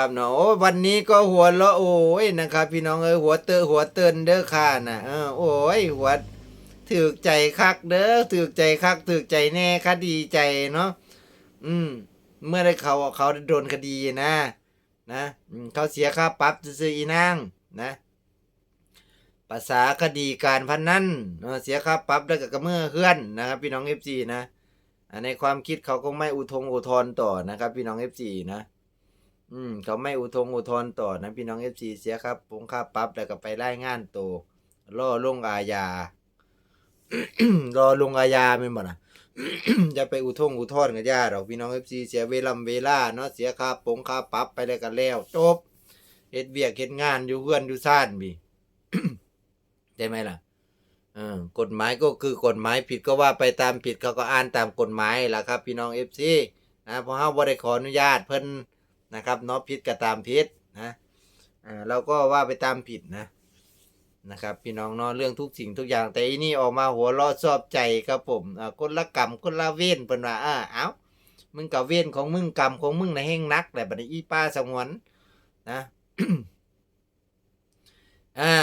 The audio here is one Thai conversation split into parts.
ครับเนาะโอ้วันนี้ก็หัวเราะโอ้ยนะครับ พี่น้องเอ้ยหัวเตอหัวเตือนเด้อค่ะน่ะเออโอ้ยหัวถือใจคักเด้อถือใจคักถือใจแน่ค่ะดีใจเนาะอืม เมื่อได้เขาเขาโดนคดีนะ นะเขาเสียค่าปรับซื้ออีนางนะภาษาคดีการพนันเออเสียค่าปรับแล้วก็กเมื่อเฮื่อนนะครับ พี่น้องเอฟซีนะในความคิดเขาคงไม่อุทงอุทธรณ์ต่อนะครับ พี่น้องเอฟซีนะ อืม เขาไม่อุทงอุทธรณ์ต่อนะพี่น้องเอฟซีเสียครับผมค่าปรับแล้วก็ไปไล่งานโตวล่อลงอาญารอลงอาญาไม่หมดอะจะไปอุทงอุทธรณ์กับญาติหรอกพี่น้องเอฟซีเสียเวลาเวลาเนาะเสียค่าปงค่าปรับไปแล้วกันแล้วจบเฮ็ดเบียกเฮ็ดงานอยู่เพื่อนอยู่ซ่านบีได้ไหมล่ะกฎหมายก็คือกฎหมายผิดก็ว่าไปตามผิดเขาก็อ่านตามกฎหมายล่ะครับ พี่น้องเอฟซีนะเพราะเฮาบ่ได้ขออนุญาตเพิ่น นะครับเนาะผิดก็ตามผิดนะอ่าเราก็ว่าไปตามผิดนะนะครับ พี่น้องเนาะเรื่องทุกสิ่งทุกอย่างแต่อีนี่ออกมาหัวเราะชอบใจครับผมอ่าคนละกรรมคนละเว้นเพิ่นว่าอ่าเอ้ามึงกับเว้นของมึงกรรมของมึงในะแห่งนักแหละบัดนี้อีป้าสงวนนะอ่า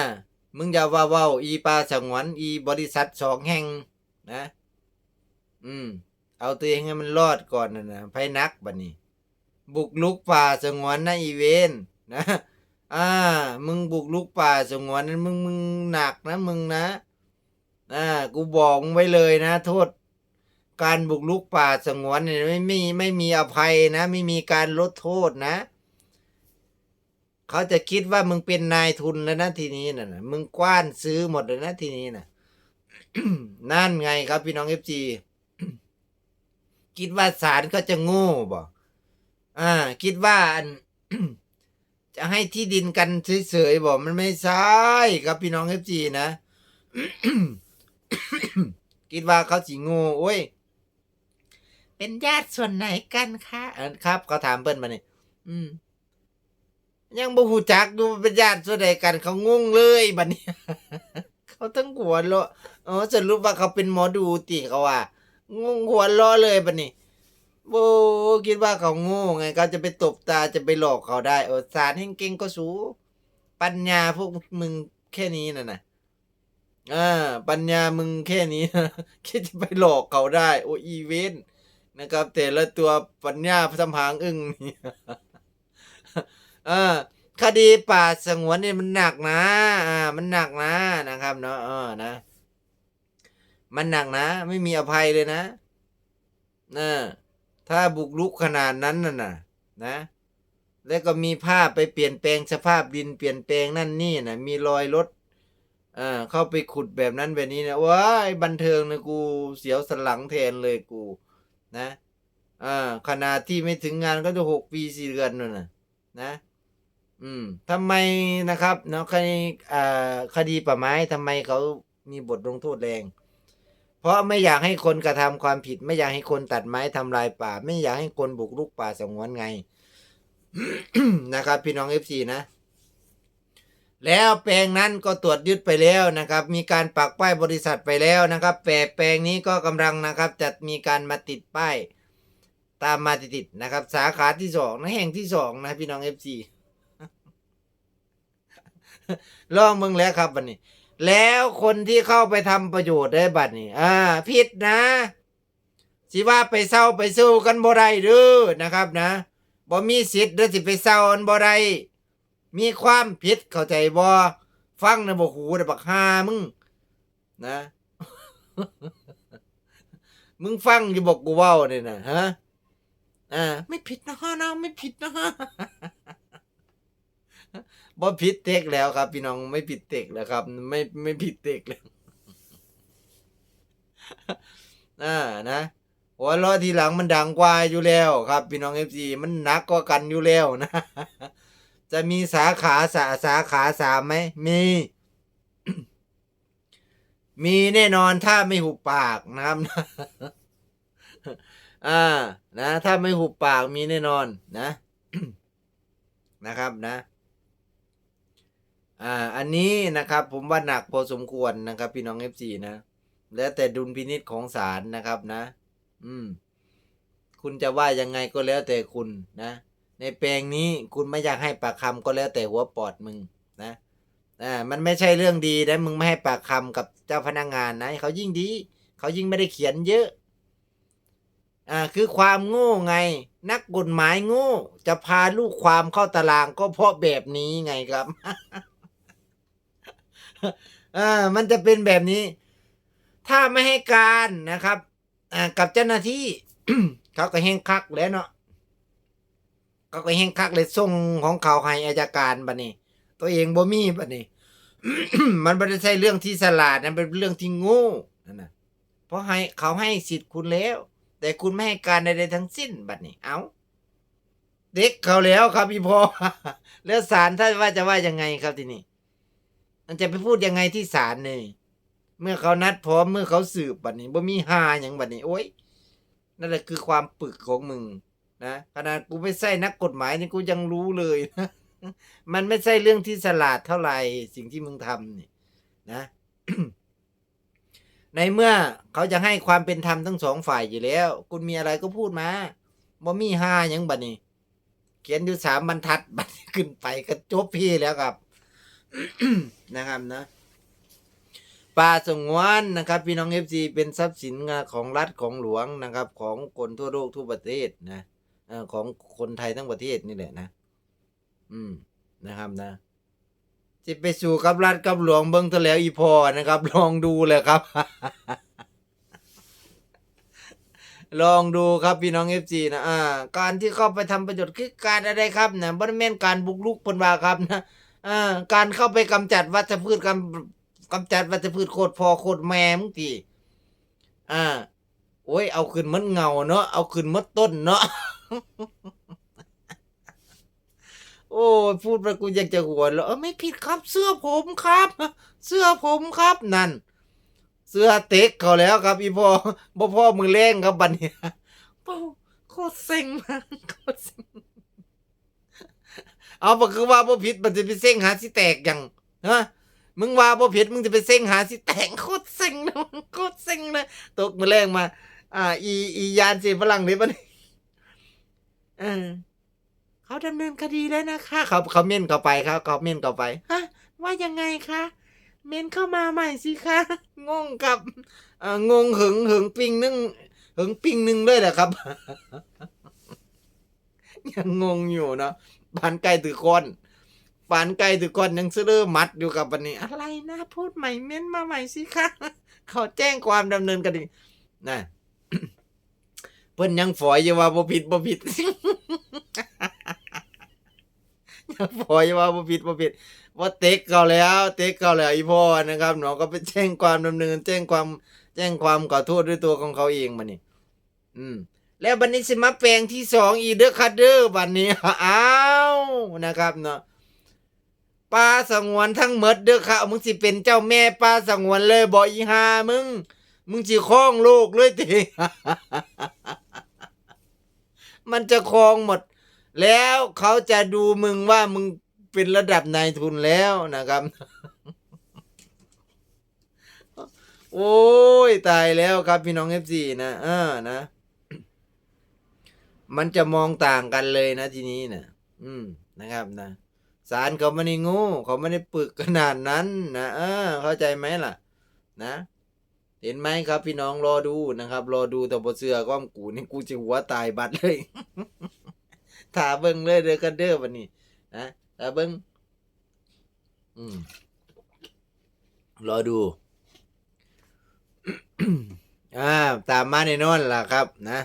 มึงอย่าว่าว้าอีป้าสงวนอีบริษัทสองแห่งนะ อืม เอาตัวเองให้มันรอดก่อนนะนะไพนักบัดนี้ บุกลุกป่าสงวนนะอีเวนนะอ่ามึงบุกลุกป่าสงวนนั้นมึงมึงหนักนะมึงนะอ่ากูบอกมึงไว้เลยนะ โทษ การบุกลุกป่าสงวนเนี่ยไม่มีไม่มีอภัยนะ ไม่มีการลดโทษนะเขาจะคิดว่ามึงเป็นนายทุนแล้วนะทีนี้นะนะมึงกว้านซื้อหมดเลยนะทีนี้น่ะนั่นไงครับพี่น้องเอฟจีคิดว่าศาลก็จะโง่บ่ อ่า คิดว่าอันจะให้ที่ดินกันเฉยๆบอกมันไม่ใช่ครับพี่น้องเอฟจีนะคิดว่าเขาสิโง่โอ้ย เป็นญาติส่วนไหนกันคะเออครับเขาถามเปิ้นมาเนี่ยอืม ยังบ่ฮู้จักดูว่าเป็นญาติส่วนใดกัน เขางงเลยบัดนี้ เขาทั้งหัวเราะอ๋อสรุปว่าเขาเป็นหมอดูติเขาว่างงหัวเราะเลยบัดนี้ โบคิดว่าเขาโง่ไงเขาจะไปตบตาจะไปหลอกเขาได้เออสารแห่งเก่งก็สูปัญญาพวกมึงแค่นี้น่ะนะอ่าปัญญามึงแค่นี้นะคิดจะไปหลอกเขาได้ โออีเวนต์นะครับ แต่ละตัวปัญญาทำหางอึ้งนี่อ่าคดีป่าสงวนนี่มันหนักนะ อ่า มันหนักนะนะครับเนาะเออนะ มันหนักนะ ไม่มีอภัยเลยนะนะ ถ้าบุกรุกขนาดนั้นน่ะนะนะ แล้วก็มีภาพไปเปลี่ยนแปลงสภาพดินเปลี่ยนแปลงนั่นนี่นะมีรอยรถอ่าเข้าไปขุดแบบนั้นแบบนี้นะว้ายบันเทิงนะกูเสียวสลังแทนเลยกู นะอ่าขนาดที่ไม่ถึงงานก็จะหกปีสี่เดือนนู่นน่ะนะ อืมทำไมนะครับ เนาะคดีอ่าคดีป่าไม้ทำไมเขามีบทลงโทษแรง เพราะไม่อยากให้คนกระทำความผิด ไม่อยากให้คนตัดไม้ทำลายป่า ไม่อยากให้คนบุกรุกป่าสงวนไง นะครับ พี่น้องเอฟซีนะ แล้วแปลงนั้นก็ตรวจยึดไปแล้วนะครับ มีการปักป้ายบริษัทไปแล้วนะครับแปลแปลงนี้ก็กำลังนะครับจะมีการมาติดป้ายตามมาติดๆนะครับ สาขาที่สองนะแห่งที่สองนะพี่น้องเอฟซีลองมึงแล้วครับบัดนี้ แล้วคนที่เข้าไปทำประโยชน์ได้บัดนี้อ่าผิดนะสิว่าไปเศร้าไปสู้กันบ่ได้เด้อนะครับนะบ่มีสิทธิ์เด้อสิไปเศร้าอันบ่ได้มีความผิดเข้าใจบ่ฟังนะบ่หูนะบักฮามึงนะ มึงฟังอยู่บอกกูเว้าเนี่ยนะฮะอ่าไม่ผิดนะฮะนะไม่ผิดนะฮะ บ่ผิดเตกแล้วครับ พี่น้องไม่ผิดเตกแล้วครับ ไม่ไม่ผิดเตกแล้วอ่านะหัวเราะทีหลังมันดังกว่าอยู่แล้วครับ พี่น้องเอฟซีมันหนักกว่ากันอยู่แล้วนะ จะมีสาขาสาสาขาสามไหมมี มีแน่นอนถ้าไม่หุบปากนะครับอ่านะ ถ้าไม่หุบปากมีแน่นอนนะ นะครับนะ อ่า อันนี้นะครับผมว่าหนักพอสมควรนะครับ พี่น้องเอฟซีนะ แล้วแต่ดุลพินิษของศาลนะครับนะ อืม คุณจะว่ายังไงก็แล้วแต่คุณนะ ในแปลงนี้คุณไม่อยากให้ปากคำก็แล้วแต่หัวปอดมึงนะ อ่า มันไม่ใช่เรื่องดีนะมึงไม่ให้ปากคำกับเจ้าพนักงานนะเขายิ่งดีเขายิ่งไม่ได้เขียนเยอะ อ่า คือความโง่ไง นักกฎหมายโง่ จะพาลูกความเข้าตารางก็เพราะแบบนี้ไงครับ อ่ามันจะเป็นแบบนี้ ถ้าไม่ให้การนะครับอ่ากับเจ้าหน้าที่เขาก็เฮงคักแล้วเนาะเขาก็เฮงคักเลยส่งของเขาให้อายการบัดนี้ ตัวเองบ่มีบัดนี้มันไม่ได้ใช่เรื่องที่สลาดนะเป็นเรื่องที่โง่นั่นนะเพราะให้เขาให้สิทธิ์คุณแล้ว แต่คุณไม่ให้การใดๆทั้งสิ้นบัดนี้ เอาเด็กเขาแล้วครับพี่พอแล้วศาลท่านว่าจะว่ายังไงครับทีนี้ มันจะไปพูดยังไงที่ศาลเนี่ยเมื่อเขานัดพร้อมเมื่อเขาสืบบัดนี้บ่มีหาอย่างบัดนี้โอ้ยนั่นแหละคือความปึกของมึงนะขนาดกูไม่ใช่นักกฎหมายนี่กูยังรู้เลยนะมันไม่ใช่เรื่องที่สลาดเท่าไหร่สิ่งที่มึงทำนี่นะ ในเมื่อเขาจะให้ความเป็นธรรมทั้งสองฝ่ายอยู่แล้ว คุณมีอะไรก็พูดมาบ่มีห้าหยังบัดนี้ เขียนอยู่สามบรรทัดบัดนี้ขึ้นไปก็จบพี่แล้วครับ นะครับนะป่าสงวนนะครับ พี่น้องเอฟซีเป็นทรัพย์สินของรัฐของหลวงนะครับ ของคนทั่วโลกทั่วประเทศนะของคนไทยทั้งประเทศนี่แหละนะ อืมนะครับนะจะไปสู่กับรัฐกับหลวงเบิ้งท่าแล้วอีพอนะครับ ลองดูเลยครับ ลองดูครับพี่น้องเอฟซีนะอ่า การที่เข้าไปทำประโยชน์คือการอะไรครับนะบริเวณการบุกรุกพนว่าครับนะ อ่าการเข้าไปกำจัดวัชพืชกำกำจัดวัชพืชโคตรพอโคตรแม่มึงทีอ่าโอ้ยเอาขึ้นมัดเงาเนาะเอาขึ้นมัดต้นเนาะโอ้พูดไปกูอยากจะหัวแล้วไม่ผิดครับเสื้อผมครับ เสื้อผมครับนั่น เสื้อเต็กเขาแล้วครับอีพ่อบ่พ่อมือแรงครับบัดเนี้ยโอ้โคตรเซ็งมากโคตรเซ็ง เอาบ่คือว่าบ่ผิดมันจะไปเซ็งหาสิแตกยังฮะมึงว่าบ่ผิดมึงจะไปเซ็งหาสิแตกโคตรเซ็งเลยโคตรเซ็งเลยตกมือแรงมา อ่า อีอียานสีฝรั่งนี่ปะนี่เออเขาดำเนินคดีแล้วนะคะเขาเขาเม่นเข้าไปครับเขาเม่นเข้าไปฮะว่ายังไงคะเม่นเข้ามาใหม่สิคะงงกับเอ่องงหึงหึงปิงนึงหึงปิงนึงเลยแหละครับยังงงอยู่เนาะ ปานไก่ถือก้อนปานไก่ถือก้อนยังซื้อมัดอยู่กับวันนี้ อะไรนะพูดใหม่เม่นมาใหม่สิคะเขาแจ้งความดำเนินคดีนะเพิ่นยังฝอยอยู่ว่าบ่ผิดบ่ผิดยังฝอยอยู่ว่าบ่ผิดบ่ผิดว่าเต็กเขาแล้ว เต็กเขาแล้วอีพ่อนะครับหนอก็ไปแจ้งความดำเนิน แจ้งความ แจ้งความขอโทษด้วยตัวของเขาเองมานี่อืม แล้วบัดนี้สิมาแปลงที่สองอีเด้อคัดเด้อบัดนี้อ้าวนะครับเนาะปลาสงวนทั้งหมดเด้อค่ะมึงสิเป็นเจ้าแม่ปลาสงวนเลยบ่อีหามึง มึงสิครองโลกเลยติมันจะครองหมด แล้วเขาจะดูมึงว่ามึงเป็นระดับนายทุนแล้วนะครับ โอ้ยตายแล้วครับพี่น้องเอฟซีนะเออนะ มันจะมองต่างกันเลยนะทีนี้นะอืมนะครับนะสารเขาไม่ได้งูเขาไม่ได้ปึกขนาดนั้นนะเออ เข้าใจไหมล่ะ นะ เห็นไหมครับ พี่น้องรอดูนะครับ รอดูแต่บเสือก้อมกูนี่กูจะหัวตายบัดเลยถาเบิ้งเลยเด้อกันเด้อวันนี้ นะถาเบิ้งอืมรอดูอ่าตามมาในนอนล่ะครับ นะ